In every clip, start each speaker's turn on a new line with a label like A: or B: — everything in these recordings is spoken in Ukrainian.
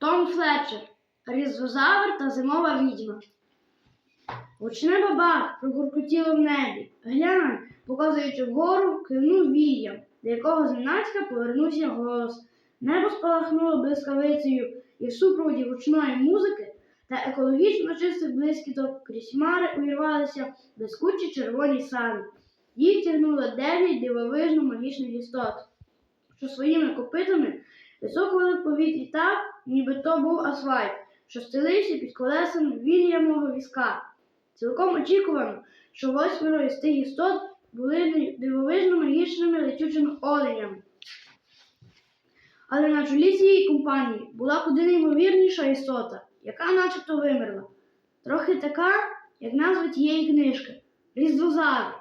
A: Том Флетчер, Різозавр та зимова відьма. Гучне баба прогуркотіло в небі. Глянь, показуючи вгору, кивнув Вільям, до якого зненацька повернувся голос. Небо спалахнуло блискавицею, і в супроводі гучної музики та екологічно чистих блискіток крізь хмари увірвалися блискучі червоні сані. Їх тягнуло дев'ять дивовижно магічних істот, що своїми копитами високували в повітрі так, ніби то був асфальт, що стелився під колесами Вільямового візка. Цілком очікувано, що восьмеро із тих істот були дивовижно магічними летючими оленями. Але на чолі цієї компанії була куди неймовірніша істота, яка начебто вимерла. Трохи така, як назва тієї книжки Різдвозавр.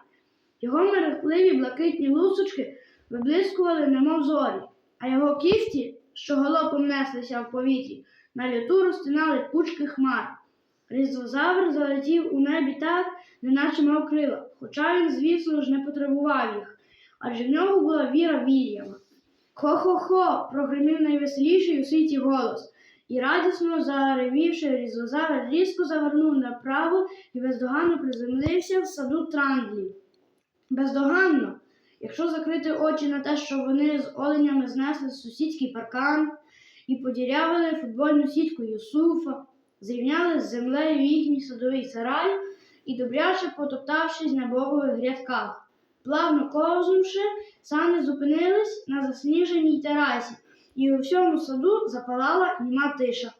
A: Його мерехтливі блакитні лусочки виблискували немов зорі, а його кісті, що галопом неслися в повітрі, на люту розтинали пучки хмар. Різдвозавр залетів у небі так, неначе мав крила, хоча він, звісно ж, не потребував їх, адже в нього була віра Вільяма. Хо-хо-хо! прогримів найвеселіший у світі голос, і радісно заревівши різозавр різко завернув направо і бездоганно приземлився в саду Трандлі. Бездоганно, якщо закрити очі на те, що вони з оленями знесли сусідський паркан і подірявили футбольну сітку Юсуфа, зрівняли з землею їхній садовий сарай і добряче потоптавшись на бокових грядках. Плавно ковзнувши, сани зупинились на засніженій терасі, і у всьому саду запалала німа тиша.